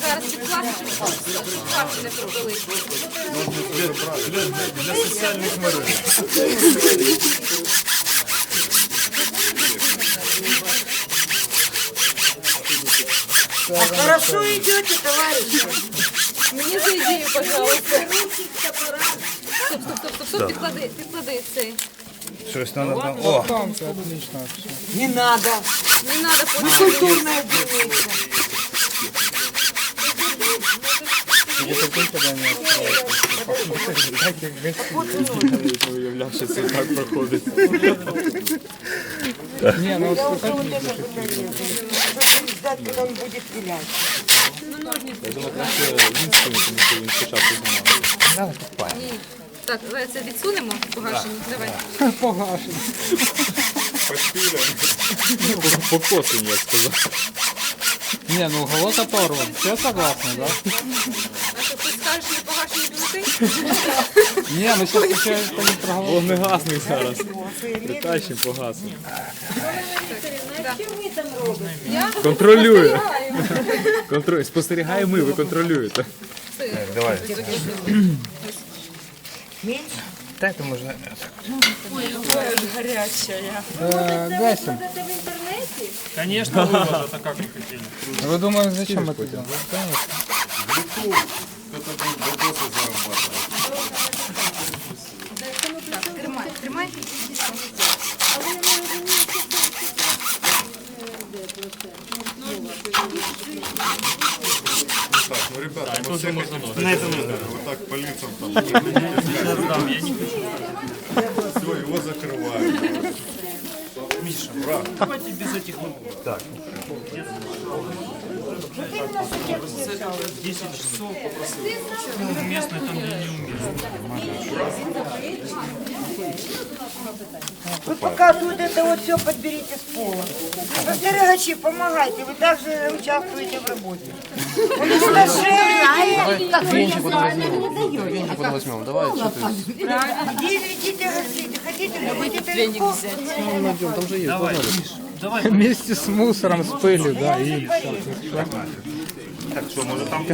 Зараз підкласти, щоб шапки не пропили. Для соціальних мереж. А хорошо идете, товарищи. Мені за ідею, пожалуйста. Стоп, стоп, стоп, стоп, стоп, підклади, підклади цей. Щось надо там. О! Не надо. Не надо потім. культурная делаете. Уявляв, що це так проходить. Ні, ну от Вот это вот надо. Чтобы ждать, когда он будет вилять. Я думаю, краще він скинути, тому що він спочатку знімав. Ні. Так, давай це відсунемо погашені. Давай. погашено. Покосені, я б сказав. Ні, ну голоса порван. Все согласны, да? А що ти скажеш не погашені бюлетень? Ні, ну сейчас ще это не проголосуємо. Вогнегасник зараз. Притащимо, погасимо. Я Контролює. Контроль. Спостерігає ми, ви контролюєте. Давай. Меньше? Дайте можна. Э, Гасим. Конечно, вывод, это как вы хотели. Вы думаете, зачем это делать? Так, тримай, тримай. Так, ну, ребята, мы все хотим вот так по лицам там. Не Все, его закрывают. Миша, давайте без этих ног. 10 часов попросил. Уместно там, где не уместно. Вы пока тут это вот все подберите с пола. Постерегачи, помогайте, вы также участвуете в работе. Уничтожение. Венчик потом возьмем. Венчик потом возьмем. Давай, что ты? Где идите, хотите, Ну, найдем, там же есть. Давай. Миш, давай. Вместе с мусором, с пылью, да, и все. Так что, может там